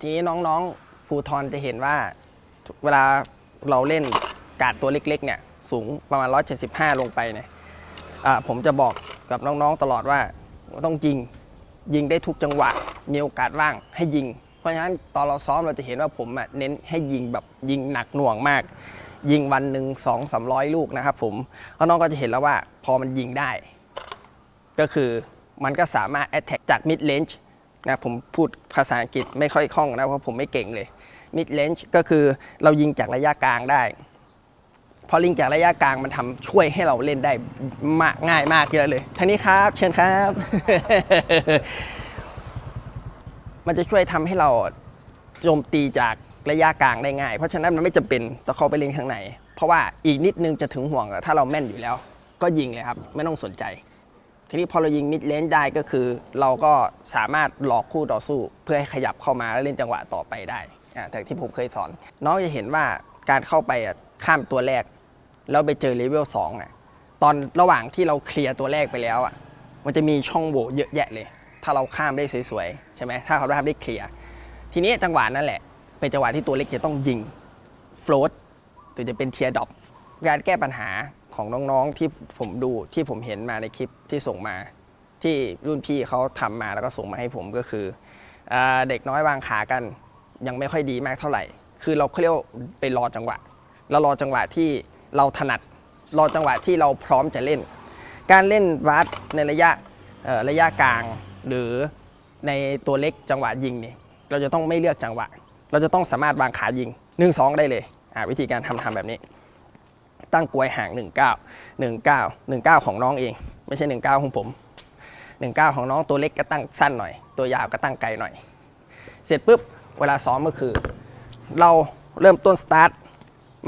ทีนี้น้องๆภูทรจะเห็นว่าเวลาเราเล่นการ์ดตัวเล็กๆเนี่ยสูงประมาณ 175 ลงไปเนี่ยผมจะบอกกับน้องๆตลอดว่าต้องยิงยิงได้ทุกจังหวะมีโอกาสว่างให้ยิง เพราะฉะนั้นตอนเราซ้อมเราจะเห็นว่าผมเน้นให้ยิงแบบยิงหนักหน่วงมาก ยิงวันหนึ่งสองสามร้อยลูกนะครับผมน้องก็จะเห็นแล้วว่าพอมันยิงได้ ก็คือมันก็สามารถ attack จาก mid range นะผมพูดภาษาอังกฤษไม่ค่อยคล่องนะเพราะผมไม่เก่งเลย mid range ก็คือเรายิงจากระยะกลางได้ พอลิงจากระยะกลางมันทำช่วยให้เราเล่นได้มากง่ายมากเยอะเลยท่านี้ครับ เชิญครับ มันจะช่วยทำให้เราโจมตีจากระยะกลางได้ง่าย เพราะฉะนั้นมันไม่จำเป็นต้องเข้าไปเล่นข้างในเพราะว่าอีกนิดนึงจะถึงห่วงถ้าเราแม่นอยู่แล้ว ก็ยิงเลยครับ ไม่ต้องสนใจ ทีนี้พอเรายิงมิดเลนได้ก็คือ เราก็สามารถหลอกคู่ต่อสู้ เพื่อให้ขยับเข้ามาแล้วเล่นจังหวะต่อไปได้อ่าแต่ที่ผมเคยสอน น้องจะเห็นว่าการเข้าไปอะข้ามตัวแรก แล้วไปเจอเลเวล2อะตอนระหว่างที่เราเคลียร์ตัวแรกไปแล้วอะมันจะมีช่องโหว่เยอะแยะเลย ถ้าเราข้ามได้สวยๆใช่ไหมถ้าเขาได้ได้เคลียร์ทีนี้จังหวะนั่นแหละ เป็นจังหวะที่ตัวเล็กจะต้องยิงโฟลตหรือจะเป็นเทียร์ดอปการแก้ปัญหา ของน้องๆที่ผมดูที่ผมเห็นมาในคลิปที่ส่งมา ที่รุ่นพี่เขาทำมาแล้วก็ส่งมาให้ผมก็คืออเด็กน้อยวางขากัน ยังไม่ค่อยดีมากเท่าไหร่ คือเราเขาเรียกไปรอจังหวะเรารอจังหวะที่เราถนัดรอจังหวะที่เราพร้อมจะเล่น การเล่นวัดในระยะระยะกลางหรือในตัวเล็กจังหวะยิงนี่เราจะต้องไม่เลือกจังหวะ เราจะต้องสามารถวางขายิง 1 2 ได้เลยวิธีการทำทำแบบนี้ ตั้งกลวยห่าง 19 19 19 ของน้องเอง ไม่ใช่ 19 ของผม 19 ของน้องตัวเล็กก็ตั้งสั้นหน่อย ตัวยาวก็ตั้งไกลหน่อย เสร็จปุ๊บเวลาซ้อมก็คือ เราเริ่มต้นสตาร์ท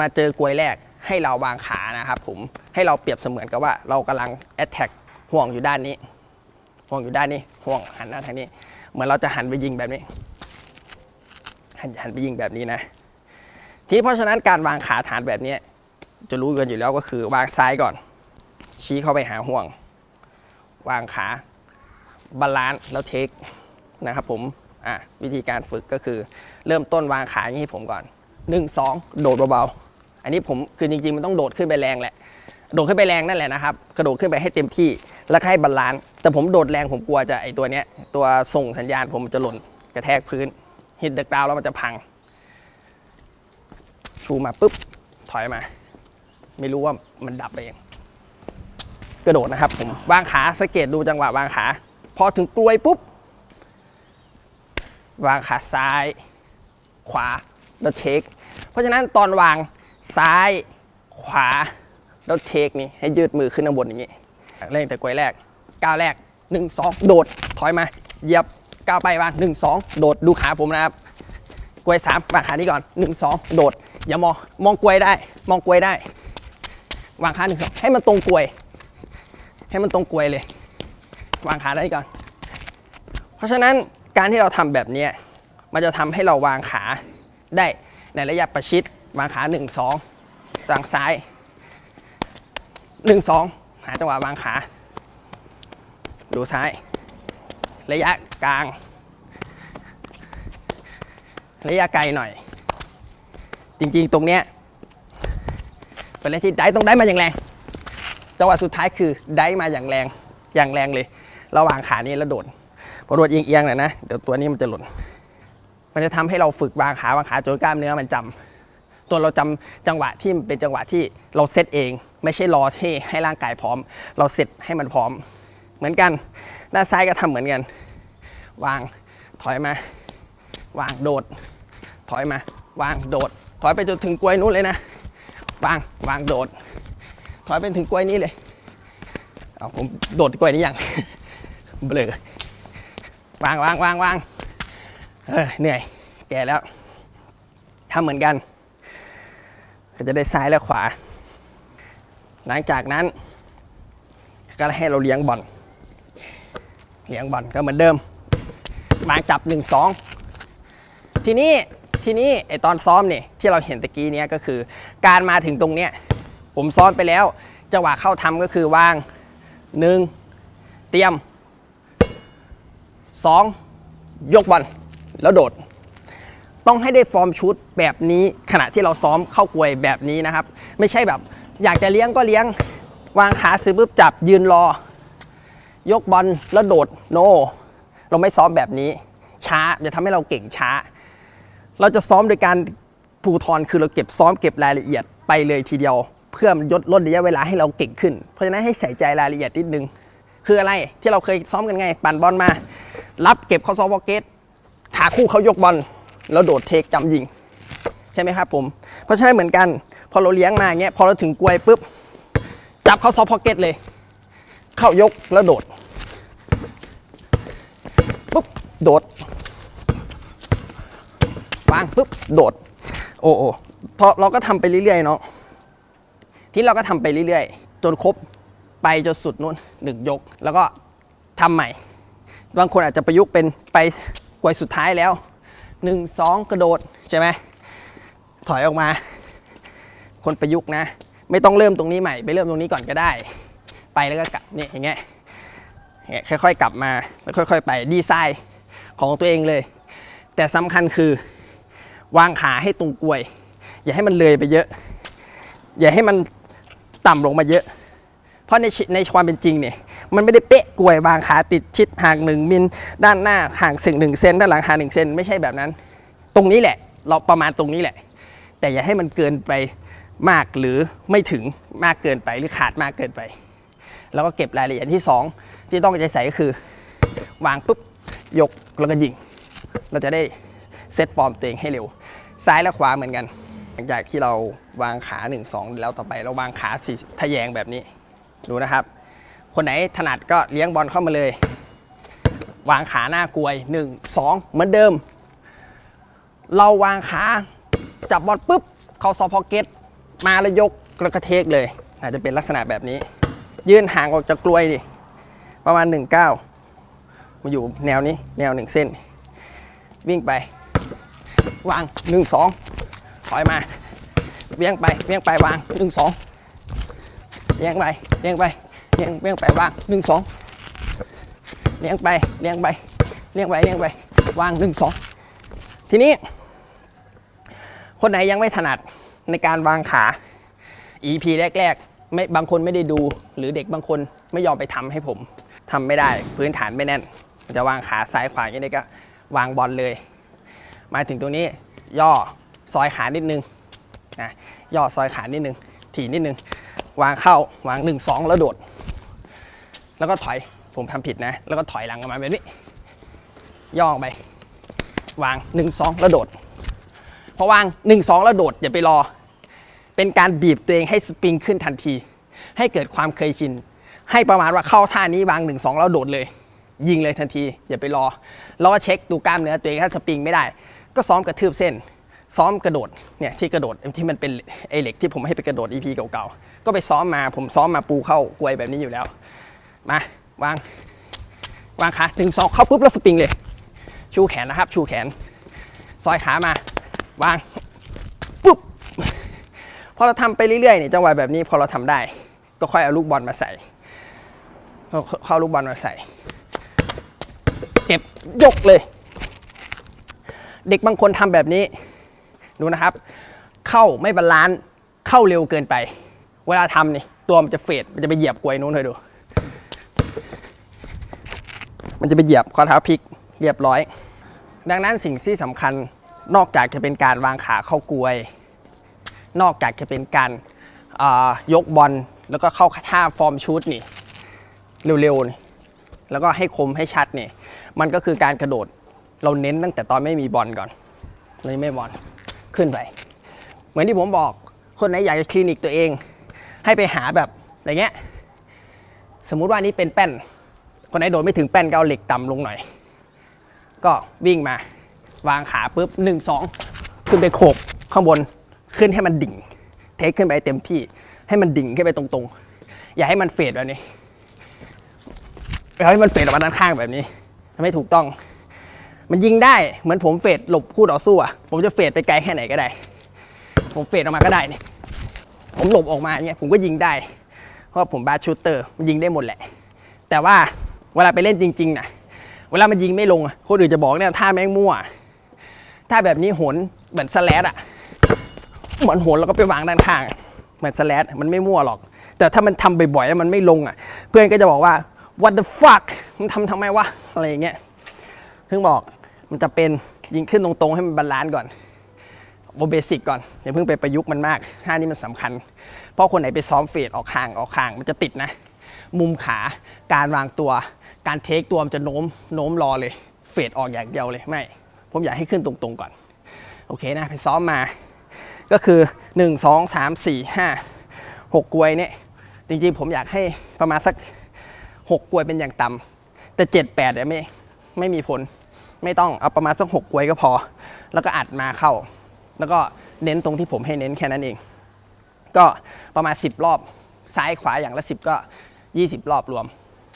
มาเจอกลวยแรกให้เราวางขานะครับผมให้เราเปรียบเสมือนกับว่าเรากำลังแอตแทกห่วงอยู่ด้านนี้ ห่วงอยู่ด้านนี้ ห่วงหันหน้าทางนี้ เหมือนเราจะหันไปยิงแบบนี้ หันหันไปยิงแบบนี้นะ ทีนี้เพราะฉะนั้นการวางขาฐานแบบนี้ จะรู้กันอยู่แล้วก็คือ วางซ้ายก่อน ชี้เข้าไปหาห่วง วางขาบาลานซ์แล้วเทคนะครับผมอะวิธีการฝึกก็คือ เริ่มต้นวางขาอย่างนี้ผมก่อน 1 2 โดดเบาๆอันนี้ผมคือจริงๆมันต้องโดดขึ้นไปแรงแหละโดดขึ้นไปแรงนั่นแหละนะครับ กระโดดขึ้นไปให้เต็มที่แล้วให้บาลานซ์แต่ผมโดดแรงผมกลัวจะไอตัวเนี้ยตัวส่งสัญญาณผมมันจะหล่นกระแทกพื้นฮิตเดอะกราวแล้วมันจะพัง ชูมาปุ๊บ ถอยมา ไม่รู้ว่ามันดับไปเอง กระโดดนะครับผมวางขาสังเกตดูจังหวะวางขา พอถึงกลวยปุ๊บ วางขาซ้าย ขวาแล้วเทคเพราะฉะนั้นตอนวางซ้ายขวาแล้วเทคนี่ให้ยืดมือขึ้นข้างบนอย่างนี้เล่นแต่กวยแรกก้าวแรก 1 2 โดดถอยมาเหยียบก้าวไปวาง1 2 โดดดูขาผมนะครับกวย3วางขานี้ก่อน 1 2 โดดอย่ามองมองกวยได้ มองกวยได้ วางขาหนึ่งสองให้มันตรงกลวย ให้มันตรงกลวยเลย วางขาได้ก่อน เพราะฉะนั้นการที่เราทำแบบนี้มันจะทำให้เราวางขาได้ในระยะประชิด วางขา1 2สั่งซ้าย 1 2 หาจังหวะวางขา ดูซ้าย ระยะกลาง ระยะไกลหน่อย จริงๆตรงเนี้ย เป็นอะไรที่ได้ต้องได้มาอย่างแรง จังหวะสุดท้ายคือได้มาอย่างแรงอย่างแรงเลย ระหว่างขานี้แล้วโดดพอโดดเอียงๆหน่อยนะเดี๋ยวตัวนี้มันจะหล่นมันจะทำให้เราฝึกวางขาวางขาจนกล้ามเนื้อมันจำตัวเราจำจังหวะที่เป็นจังหวะที่เราเซตเอง ไม่ใช่รอที่ให้ร่างกายพร้อม เราเซตให้มันพร้อม เหมือนกันด้านซ้ายก็ทำเหมือนกัน วางถอยมา วางโดด ถอยมา วางโดด ถอยไปจนถึงกลวยนู้นเลยนะ วางวางโดด ถอยไปถึงกลวยนี้เลยเอาผมโดดกลวยนี้ยังเบลอวางวางวางวางเออเหนื่อย แก่แล้วทำเหมือนกัน ก็จะได้ซ้ายและขวา หลังจากนั้น ก็ให้เราเลี้ยงบอลเลี้ยงบอลก็เหมือนเดิมวางจับ 1 2 ทีนี้ ทีนี้ไอตอนซ้อมเนี่ยที่เราเห็นตะกี้เนี้ยก็คือ การมาถึงตรงเนี้ยผมซ้อมไปแล้วจังหวะเข้าทำก็คือวาง1เตรียม2ยกบอลแล้วโดด ต้องให้ได้ฟอร์มชุดแบบนี้ขณะที่เราซ้อมเข้ากลวยแบบนี้นะครับ ไม่ใช่แบบอยากจะเลี้ยงก็เลี้ยง วางขาซื้อปุ๊บจับยืนรอ ยกบอลแล้วโดดโนเราไม่ซ้อมแบบนี้ช้าจะทำให้เราเก่งช้า เราจะซ้อมโดยการภูทรคือเราเก็บซ้อมเก็บรายละเอียดไปเลยทีเดียว เพื่อมันลดลดระยะเวลาให้เราเก่งขึ้น เพราะฉะนั้นให้ใส่ใจรายละเอียดนิดนึง คืออะไรที่เราเคยซ้อมกันไง ปั่นบอลมา รับเก็บเข้าซ้อฟต์บอลเกตขาคู่เขายกบอลแล้วโดดเทคจำยิง ใช่ไหมครับผม เพราะฉะนั้นเหมือนกัน พอเราเลี้ยงมาเงี้ยพอเราถึงกลวยปุ๊บจับเข้าซอฟต์พอกเก็ตเลย เข้ายกแล้วโดดปุ๊บโดด วางปุ๊บโดด โอ้โอ้พอเราก็ทำไปเรื่อยๆเนาะที่เราก็ทำไปเรื่อยๆ จนครบไปจนสุดนู้นหนึ่งยก แล้วก็ทำใหม่ บางคนอาจจะประยุกต์เป็นไปกวยสุดท้ายแล้วหนึ่งสองกระโดดใช่ไหมถอยออกมา คนประยุกต์นะ ไม่ต้องเริ่มตรงนี้ใหม่ ไปเริ่มตรงนี้ก่อนก็ได้ ไปแล้วก็กลับเนี่ยอย่างเงี้ยเนี่ยค่อยๆ กลับมาแล้วค่อย ๆ ไปดีไซน์ของตัวเองเลย แต่สำคัญคือ วางขาให้ตรงกลวย อย่าให้มันเลยไปเยอะ อย่าให้มันต่ำลงมาเยอะ เพราะในในความเป็นจริงเนี่ยมันไม่ได้เป๊ะกลวยวางขาติดชิดห่างหนึ่งมิลด้านหน้าห่างสิ่งหนึ่งเซนด้านหลังห่างหนึ่งเซนไม่ใช่แบบนั้น ตรงนี้แหละ เราประมาณตรงนี้แหละ แต่อย่าให้มันเกินไปมากหรือไม่ถึงมากเกินไปหรือขาดมากเกินไป แล้วก็เก็บรายละเอียดที่สองที่ต้องใจใส่ก็คือ วางปุ๊บยกแล้วก็ยิง เราจะได้ เซตฟอร์มตัวเองให้เร็ว ซ้ายและขวาเหมือนกัน หลังจากที่เราวางขา 1 2 แล้วต่อไปเราวางขา4ทะแยงแบบนี้ ดูนะครับ คนไหนถนัดก็เลี้ยงบอลเข้ามาเลย วางขาหน้ากลวย 1 2 เหมือนเดิม เราวางขาจับบอลปุ๊บเข้าซอฟต์พ็อกเก็ตมาแล้วยกกระเทกเลย อาจจะเป็นลักษณะแบบนี้ ยื่นห่างออกจากกลวยดิประมาณ 1 9 มาอยู่แนวนี้แนว1เส้น วิ่งไป วาง1 2ถอยมาเวียงไปเวียงไปวาง1 2เลี้ยงไปเลี้ยงไปเลี้ยงเวียงไปวาง1 2เลี้ยงไปเลี้ยงไปเลี้ยงไปเลี้ยงไปวาง1 2ทีนี้ คนไหนยังไม่ถนัดในการวางขา EP แรกๆไม่บางคนไม่ได้ดูหรือเด็กบางคนไม่ยอมไปทำให้ผมทำไม่ได้พื้นฐานไม่แน่น จะวางขาซ้ายขวาอย่างนี้ก็วางบอลเลย มาถึงตรงนี้ย่อซอยขานิดนึงนะย่อซอยขานิดนึง ถี่นิดนึง วางเข้าวาง1 2 แล้วโดด แล้วก็ถอยผมทำผิดนะ แล้วก็ถอยหลังออกมาแบบนี้ ย่อไป วาง 1 2 แล้วโดดพอวาง 1 2 แล้วโดดอย่าไปรอ เป็นการบีบตัวเองให้สปริงขึ้นทันที ให้เกิดความเคยชิน ให้ประมาณว่าเข้าท่านี้วาง 1 2 แล้วโดดเลย ยิงเลยทันที อย่าไปรอแล้วก็เช็คดูกล้ามเนื้อตัวเองถ้าสปริงไม่ได้ ก็ซ้อมกระทืบเส้น ซ้อมกระโดดเนี่ยที่กระโดดที่มันเป็นไอเหล็กที่ผมให้ไปกระโดด EP เก่าๆก็ไปซ้อมมาผมซ้อมมาปูเข้ากลวยแบบนี้อยู่แล้วมาวางวางขาหนึ่งสองเข้าปุ๊บแล้วสปริงเลย ชูแขนนะครับ ชูแขน ซอยขามาวางปุ๊บพอเราทำไปเรื่อยๆเนี่ยจังหวะแบบนี้พอเราทำได้ ก็ค่อยเอาลูกบอลมาใส่เข้าลูกบอลมาใส่ เก็บยกเลย เด็กบางคนทำแบบนี้ ดูนะครับ เข้าไม่บาลานซ์เข้าเร็วเกินไป เวลาทำนี่ตัวมันจะเฟดมันจะไปเหยียบกลวยนู้นเลยดู มันจะไปเหยียบข้อเท้าพลิกเรียบร้อย ดังนั้นสิ่งที่สำคัญนอกจากจะเป็นการวางขาเข้ากลวย นอกจากจะเป็นการยกบอลแล้วก็เข้าท่าฟอร์มชูตนี่ เร็วๆนี่แล้วก็ให้คมให้ชัดนี่ มันก็คือการกระโดด เราเน้นตั้งแต่ตอนไม่มีบอลก่อนเลยไม่บอลขึ้นไป เหมือนที่ผมบอกคนไหนอยากจะคลินิกตัวเอง ให้ไปหาแบบอะไรเงี้ยสมมุติว่านี่เป็นแป้น คนไหนโดดไม่ถึงแป้นก็เอาเหล็กต่ำลงหน่อย ก็วิ่งมาวางขาปุ๊บหนึ่งสองขึ้นไปโขกข้างบนขึ้นให้มันดิ่ง เทคขึ้นไปเต็มที่ ให้มันดิ่งขึ้นไปตรงๆ อย่าให้มันเฟดแบบนี้อย่าให้มันเฟดออกมาด้านข้างแบบนี้ไม่ถูกต้อง มันยิงได้เหมือนผมเฟดหลบคู่ต่อสู้อะผมจะเฟดไปไกลแค่ไหนก็ได้ ผมเฟดออกมาก็ได้เนี่ยผมหลบออกมาอย่างเงี้ยผมก็ยิงได้ เพราะผมบาสชูเตอร์มันยิงได้หมดแหละ แต่ว่าเวลาไปเล่นจริงๆนะเวลามันยิงไม่ลงคนอื่นจะบอกเนี่ยท่าแม่งมั่วถ้าแบบนี้โหนเหมือนสแลดอะเหมือนโหนแล้วก็ไปวางด้านข้างเหมือนสแลดมันไม่มั่วหรอก แต่ถ้ามันทำบ่อยๆแล้วมันไม่ลงอะเพื่อนก็จะบอกว่า what the fuck มันทำทำไมวะอะไรอย่างเงี้ยถึงบอก มันจะเป็นยิงขึ้นตรงๆ ให้มันบาลานซ์ก่อนโอเบสิกก่อนอย่าเพิ่งไปประยุกต์มันมากท่านี้มันสำคัญ เพราะคนไหนไปซ้อมเฟดออกห่างออกห่าง มันจะติดนะ มุมขาการวางตัว การเทคตัวมันจะโน้มโน้มรอเลย เฟดออกอย่างเดียวเลยไม่ ผมอยากให้ขึ้นตรงๆก่อน โอเคนะไปซ้อมมา ก็คือ 1 2 3 4 5 6กลวยเนี่ยจริงๆผมอยากให้ประมาณสัก 6กกลวยเป็นอย่างต่ำแต่ 7 8เนี่ยไม่ไม่มีผล ไม่ต้องเอาประมาณสักหกกลวยก็พอ แล้วก็อัดมาเข้า แล้วก็เน้นตรงที่ผมให้เน้นแค่นั้นเอง ก็ประมาณ 10 รอบ ซ้ายขวาอย่างละ 10 ก็ 20 รอบรวม